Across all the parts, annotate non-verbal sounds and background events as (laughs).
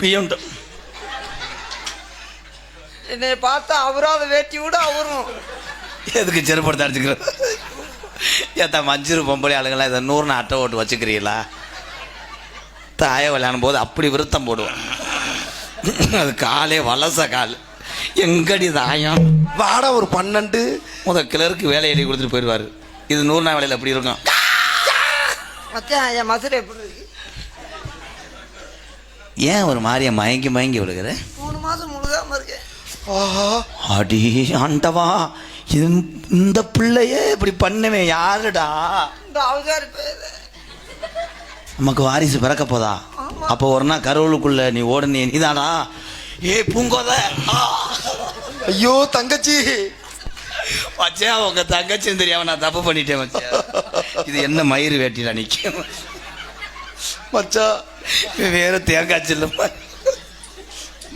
PM என்னை பார்த்தா அவரும் அதை வேட்டி விட அவரும். எதுக்கு செருப்படுத்த அடிச்சுக்கிறோம் ஏத்தா மஞ்சள் பொம்பளை ஆளுங்களாம் இதை நூறுனு அட்டை ஓட்டு வச்சுக்கிறீங்களா? தாய விளையாடும் போது அப்படி விருத்தம் போடுவோம். அது காலே வலச கால். எங்கடி தாயம்? வாடா ஒரு பன்னெண்டு. முத கிளருக்கு வேலை எழுதி கொடுத்துட்டு போயிடுவார். இது நூறு நாள் வேலையில் எப்படி இருக்கும்? மச்சான் என் மசுரை எப்படி ஏன் ஒரு மாதிரியா மயங்கி மயங்கி விழுகிற மூணு மாசம் முழுகாம இருக்கேன். ஆஹா. அடி ஆண்டவா இது இந்த பிள்ளையே இப்படி பண்ணுவேன் யாருடா? இந்த அவசாரி பேரு. நமக்கு வாரிசு பிறக்க போதா. அப்போ ஒரு நாள் கருவலுக்குள்ள நீ ஓடுனே நீதானா? ஏ பூங்கோத. ஐயோ தங்கச்சி. வச்சா உங்க தங்கச்சின்னு தெரியாம நான் தப்பு பண்ணிட்டேன் மச்சான். இது என்ன மயிறு வேட்டிடா நிக்கும்? மச்சான் வேற தேங்காய் சில்லம்மா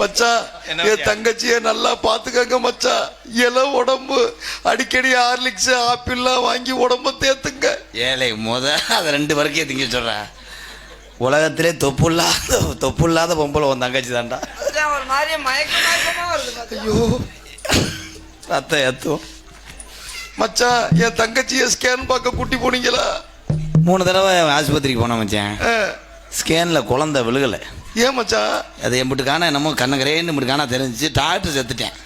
மச்சான் என்ன என்? தங்கச்சிய நல்லா பாத்துக்கங்க மச்சான் இல உடம்பு. அடிக்கடி ஹார்லிக்ஸ் ஆப்பிள்லாம் வாங்கி உடம்ப தேத்துங்க. ஏழை முத அதை ரெண்டு வரைக்கும் திங்க சொல்றேன் உலகத்திலே தொப்பு இல்லாத தொப்பு இல்லாத பொம்பளை உன் தங்கச்சி தான்டா. ஒரு மாதிரி மயக்க ஐயோ. ரத்தம் ஏத்தும் மச்சான் என் தங்கச்சிய ஸ்கேன் பார்க்க கூட்டி போனீங்களா? மூணு தடவை ஆஸ்பத்திரிக்கு போனேன் மச்சான். ஸ்கேனில் குழந்தை விழுகலை. ஏன் மச்சான் அது எம்பிட்டு காண என்னமோ கண்ணுக்கரேன்னு இப்படி காண தெரிஞ்சிச்சு. டாக்டர் செத்துட்டேன்.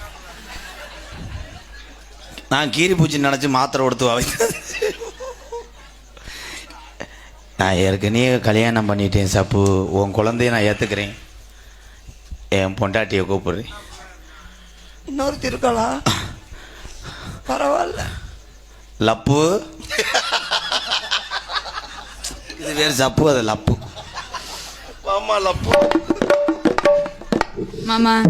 நான் கீரி பூச்சி நினச்சி மாத்திரை கொடுத்து நான் ஏற்கனவே கல்யாணம் பண்ணிட்டேன் சப்பு. உன் குழந்தைய நான் ஏற்றுக்கிறேன் என் பொண்டாட்டியை கூப்பிடுறேன் இன்னொருத்தி இருக்கலாம் பரவாயில்ல. லப்பு. இது வேறு சப்பு அது லப்பு. லப்பு மாமா. (laughs)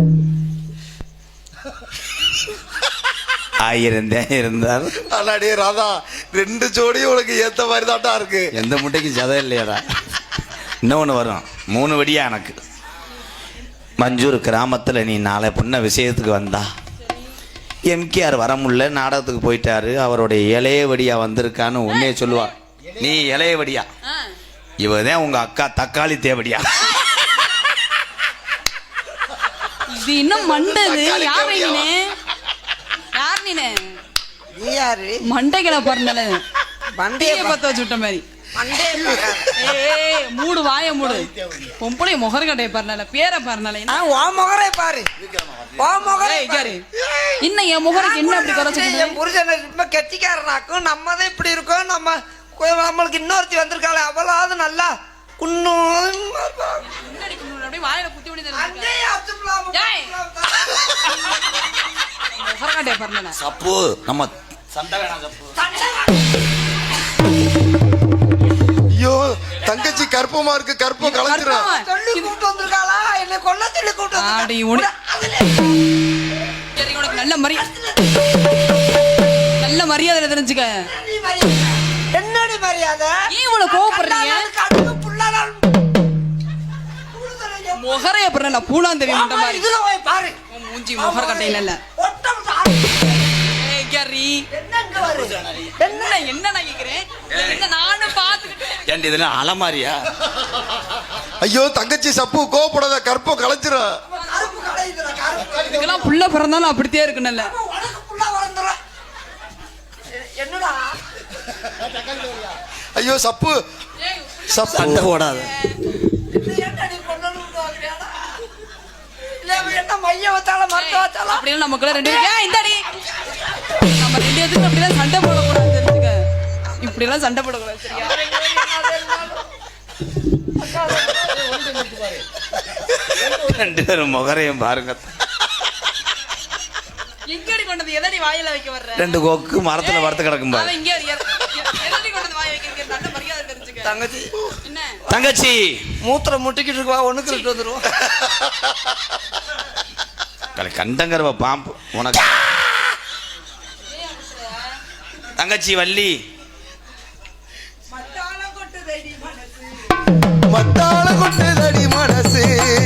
ஆயிரம் தான் இருந்தார் அண்ணாடியே ராதா ரெண்டு ஜோடியும் உனக்கு ஏத்த மாதிரி தாட்டா இருக்கு. எந்த முட்டைக்கும் சதை இல்லையாடா. இன்னொன்று வரும். மூணு வடியா எனக்கு. மஞ்சூர் கிராமத்தில் நீ நாளை பொண்ண விஷயத்துக்கு வந்தா. எம்கேஆர் வர முடியல நாடகத்துக்கு போயிட்டாரு. அவருடைய இளைய வடியா வந்திருக்கான்னு உன்னே சொல்லுவா. நீ இளைய வடியா. இவ தான் உங்க அக்கா தக்காளி தேவடியா? இது இன்னும் மண்டது. யார் நீனு? யார் நீனு? நீ யாரு? மண்டைகளை பிறந்தல மண்டைய பத்த வச்சு விட்ட மாதிரி. ஏய் மூடு வாய மூடு. பொம்பளை முகர்கட்டைய பாருனால பேரை பாருனால உன் முகரை பாரு. உன் முகரை இன்னும் என் முகருக்கு என்ன அப்படி குறைச்சு என் புருஷனை ரொம்ப கெட்டிக்காரனாக்கும் நம்ம தான் இப்படி இருக்கோம் நம்ம நம்மளுக்கு இன்னொருத்தி வந்திருக்காளே அவளாவது நல்லா குன்னும் அப்படியே வாயில குத்தி சப்பு நம்ம சண்டை வேணாம் சப்பு. ஐயோ தங்கச்சி கற்பமா இருக்கு கற்பம் கலந்துரும்? சொல்லி கூப்பிட்டு வந்திருக்காளா? என்னை கொல்ல சொல்லி கூப்பிட்டு ஆடி உனக்கு நல்ல மரியாதை நல்ல மரியாதை தெரிஞ்சுக்க. ஏன் இவ்வளவு கோவப்படுறீங்க? முகரைய பாருனால பூலாந்தேவி மாதிரி. இதுல போய் பாரு. மூஞ்சி முகர் கட்டையில இல்ல. ஒட்டம் சாரு. ஏய் கரி என்ன இங்க வரு? என்ன என்ன நான் கேக்குறேன்? என்ன நானும் பாத்துக்கிட்டேன் ஏன்டி இதெல்லாம் அலமாரியா? ஐயோ தங்கச்சி சப்பு கோவப்படாத கற்பம் கலைச்சிரும். இதுக்கெல்லாம் புள்ள பிறந்தாலும் அப்படித்தே இருக்கணும்ல என்னடா? ஐயோ சப்பு. சப்பு. மருத்துவ வச்சாலா அப்படியே நமக்குள்ள ரெண்டு பேரும் ஏன் இந்தாடி. நம்ம ரெண்டு அப்படிலாம் சண்டை போடக்கூடாது தெரிஞ்சுக்க. இப்படி எல்லாம் சண்டை போடக்கூடாது சரியா? ரெண்டு பேரும் முகரையும் பாருங்க. எங்கடி கொண்டது எதடி வாயில வைக்க வர்ற? ரெண்டு கொக்கு மரத்துல வறுத்து கிடக்கும் பாரு. இங்க தங்கச்சி. என்ன? தங்கச்சி. மூத்திரம் முட்டிக்கிட்டு இருக்கா ஒண்ணுக்கு ரெண்டு வந்துரும். கல- கண்டங்கரவ பாம்பு. உனக்கு. தங்கச்சி வள்ளி. மத்தாள கொட்டுதடி மனசு.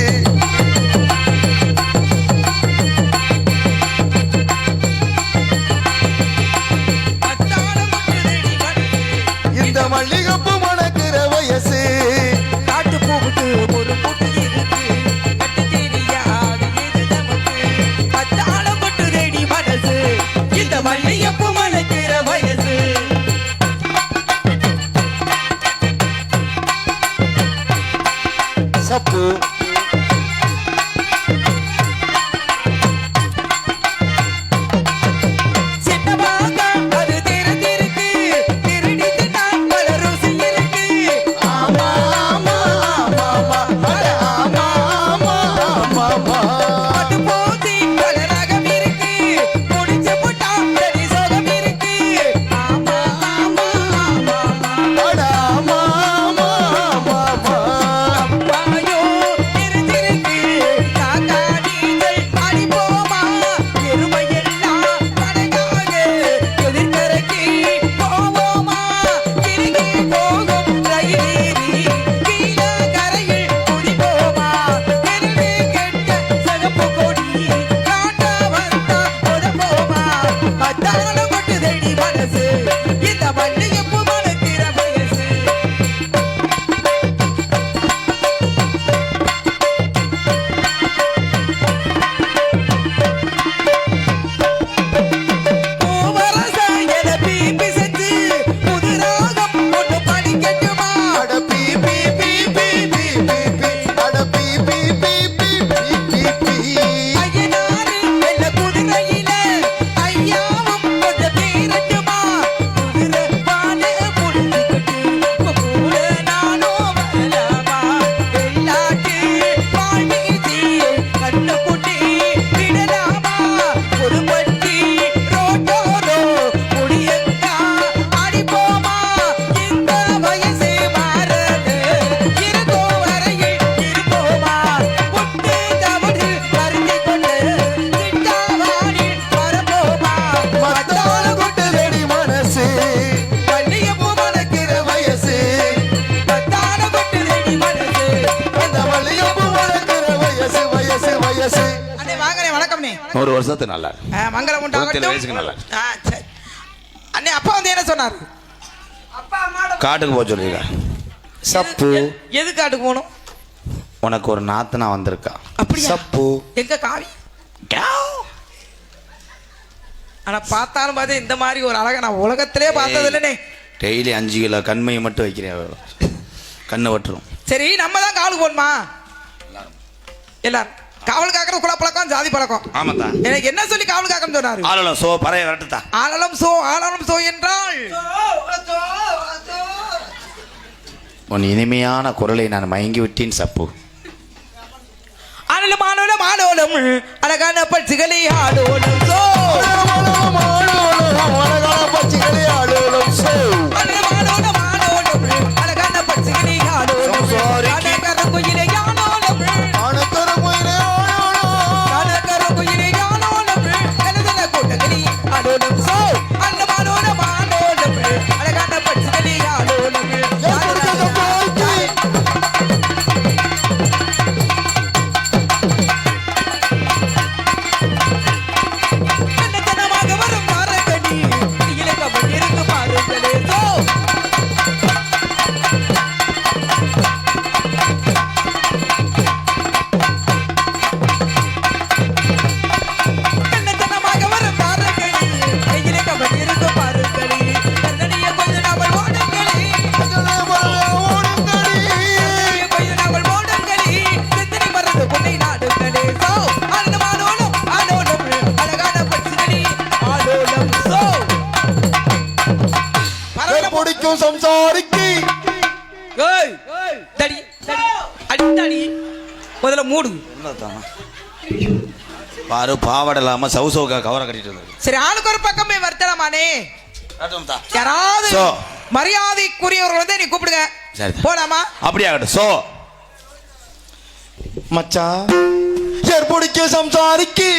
நூறு வருஷத்துக்கு நல்லா மங்களம் ஏழு வயசுக்கு உண்டாகட்டும் நல்லா. அண்ணே அப்பா வந்து என்ன சொன்னார்? அப்பா அம்மாட காட்டுக்கு போக சொல்லியிருக்கேன் சப்பு. எது- காட்டுக்கு போகணும்? உனக்கு ஒரு நாத்தனா வந்திருக்கா. அப்படியா? சப்பு. எங்க காவி? ஆனா பார்த்தாலும் பார்த்தா இந்த மாதிரி ஒரு அழகை நான் உலகத்திலே பார்த்தது இல்லைனே டெய்லி அஞ்சு கிலோ கண்மையை மட்டும் வைக்கிறேன் கண்ணு வட்டுரும். சரி நம்ம தான் காவலுக்கு போகணுமா? எல்லாரும். காவல் காக்கிறது குல பழக்கம் ஜாதி பழக்கம். ஆமாத்தா. எனக்கு என்ன சொல்லி காவல் காக்கணும் சொன்னாரு? ஆளலாம் சோ பறைய வரட்டுத்தா. ஆளலம் சோ ஆளலம் சோ என்றால்? உன் இனிமையான குரலை நான் மயங்கி விட்டேன் சப்பு. ஆளலம் ஆளலம் ஆளோலம் அழகான பட்சிகளை ஆளோலம் சோ. சம்சாரிக்கு ஏய் தடி தடி அடி தடி முதல்ல மூடு பாரு பாவாடை இல்லாம சவு சவுக்கா கவரை கட்டிட்டு சரி ஆளுக்கு ஒரு பக்கமே வருத்தலாமானே யாராவது சோ. மரியாதைக்குரியவர்கள் வந்து நீ கூப்பிடுங்க சரி. போலாமா அப்படியே ஆகட்டும் சோ மச்சான் ஏற்படிக்க சம்சாரிக்கு